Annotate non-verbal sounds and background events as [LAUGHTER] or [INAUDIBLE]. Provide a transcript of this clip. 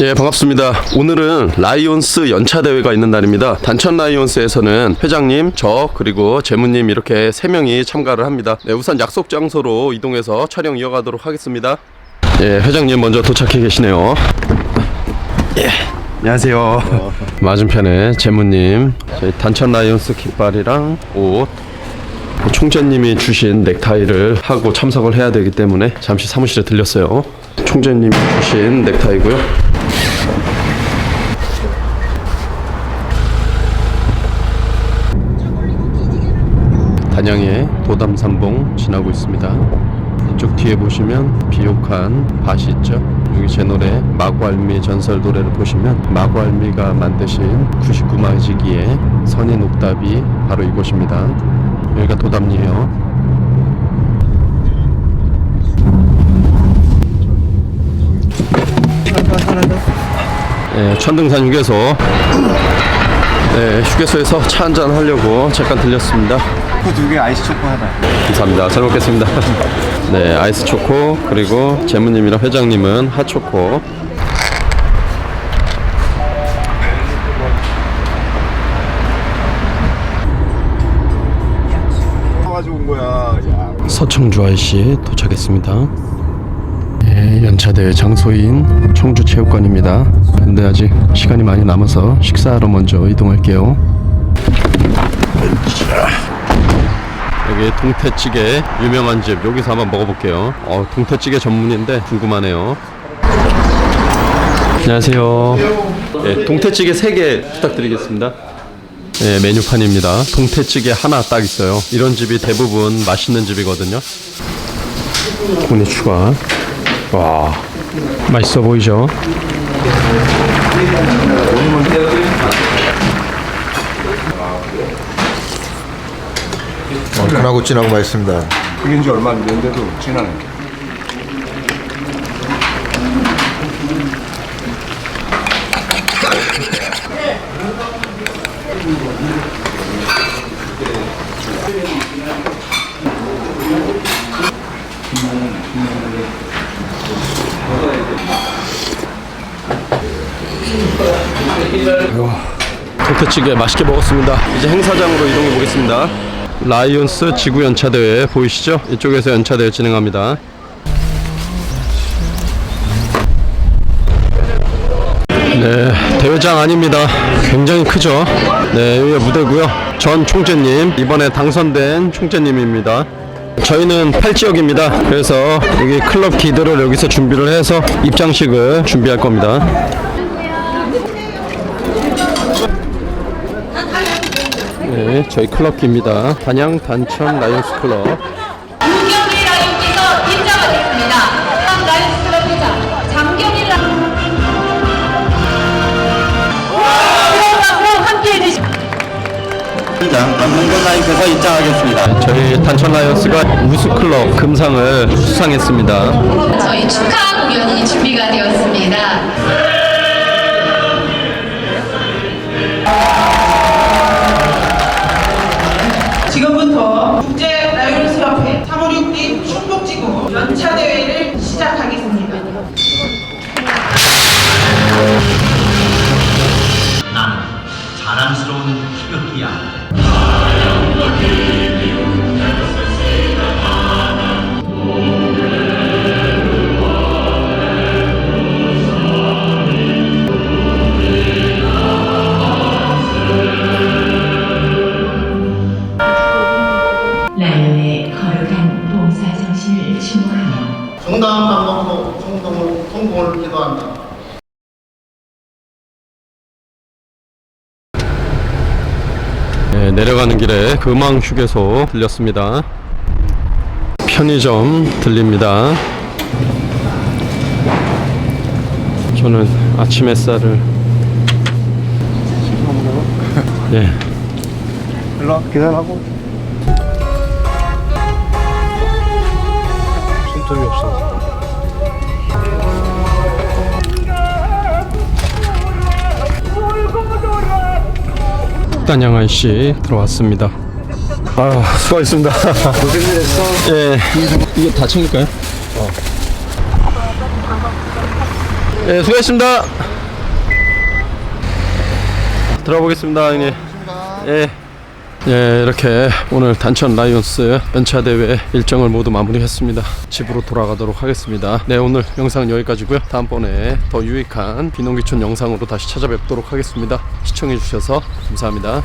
예, 반갑습니다. 오늘은 라이온스 연차 대회가 있는 날입니다. 단천 라이온스에서는 회장님, 저 그리고 재무님 이렇게 세 명이 참가를 합니다. 네, 우선 약속 장소로 이동해서 촬영 이어가도록 하겠습니다. 예, 회장님 먼저 도착해 계시네요. 예, 안녕하세요. 맞은편에 재무님, 저희 단천 라이온스 깃발이랑 옷. 총재님이 주신 넥타이를 하고 참석을 해야 되기 때문에 잠시 사무실에 들렸어요. 총재님이 주신 넥타이고요. 단양의 도담산봉 지나고 있습니다. 이쪽 뒤에 보시면 비옥한 밭이 있죠. 여기 제 노래 마구알미 전설 노래를 보시면 마구알미가 만드신 99마지기의 선인 옥답이 바로 이곳입니다. 여기가 도담리에요. 예, 천등산 휴게소 네, 휴게소에서 차 한잔 하려고 잠깐 들렸습니다. 초코 두 개, 아이스 초코 하나. 감사합니다. 잘 먹겠습니다. [LAUGHS] 네, 아이스 초코 그리고 재무님이랑 회장님은 핫 초코. 가지고 온 거야. 야. 서청주 IC 도착했습니다. 예, 연차대 장소인 청주 체육관입니다. 근데 아직 시간이 많이 남아서 식사하러 먼저 이동할게요. 여기 동태찌개 유명한 집 여기서 한번 먹어볼게요. 어, 동태찌개 전문인데 궁금하네요. 안녕하세요. 예, 동태찌개 3개 부탁드리겠습니다. 네, 메뉴판입니다. 동태찌개 하나 딱 있어요. 이런 집이 대부분 맛있는 집이거든요. 고니 추가. 와, 맛있어 보이죠? 얼큰하고 진하고 맛있습니다. 그게 지 얼마 안 됐는데도 진하네. 동태찌개 맛있게 먹었습니다. 이제 행사장으로 이동해 보겠습니다. 라이온스 지구 연차 대회 보이시죠? 이쪽에서 연차 대회 진행합니다. 네, 대회장 아닙니다. 굉장히 크죠? 네, 여기가 무대고요. 전 총재님, 이번에 당선된 총재님입니다. 저희는 8지역입니다. 그래서 여기 클럽 기들을 여기서 준비를 해서 입장식을 준비할 겁니다. 네, 저희 클럽기입니다. 단양 단천 라이온스 클럽. 문경희 라이온께서 입장을 했습니다. 다음 라이온스 클럽 회장 장경희 라이온. 그럼 함께해 주시. 저희 단천 라이온스가 우수 클럽 금상을 수상했습니다. 저희 축하 공연이 준비가 되었습니다. 태극기야. 라이온의 거룩한 봉사 정신을 추모하며 정당한 방법으로 성공을, 성공을 기도한다. 네, 내려가는 길에 금왕 휴게소 들렸습니다. 편의점 들립니다. 저는 아침 햇살을 네, 일로 와, 계산하고. 손톱이 없어. 단양아 씨 들어왔습니다. 아 수고하셨습니다. 고생했어. 예. 이게 다 챙길까요? 어. 예, 수고하셨습니다. 들어보겠습니다, 형님. 예. 예, 이렇게 오늘 단천 라이온스 연차 대회 일정을 모두 마무리했습니다. 집으로 돌아가도록 하겠습니다. 네, 오늘 영상 여기까지고요. 다음번에 더 유익한 비농기촌 영상으로 다시 찾아뵙도록 하겠습니다. 시청해 주셔서 감사합니다.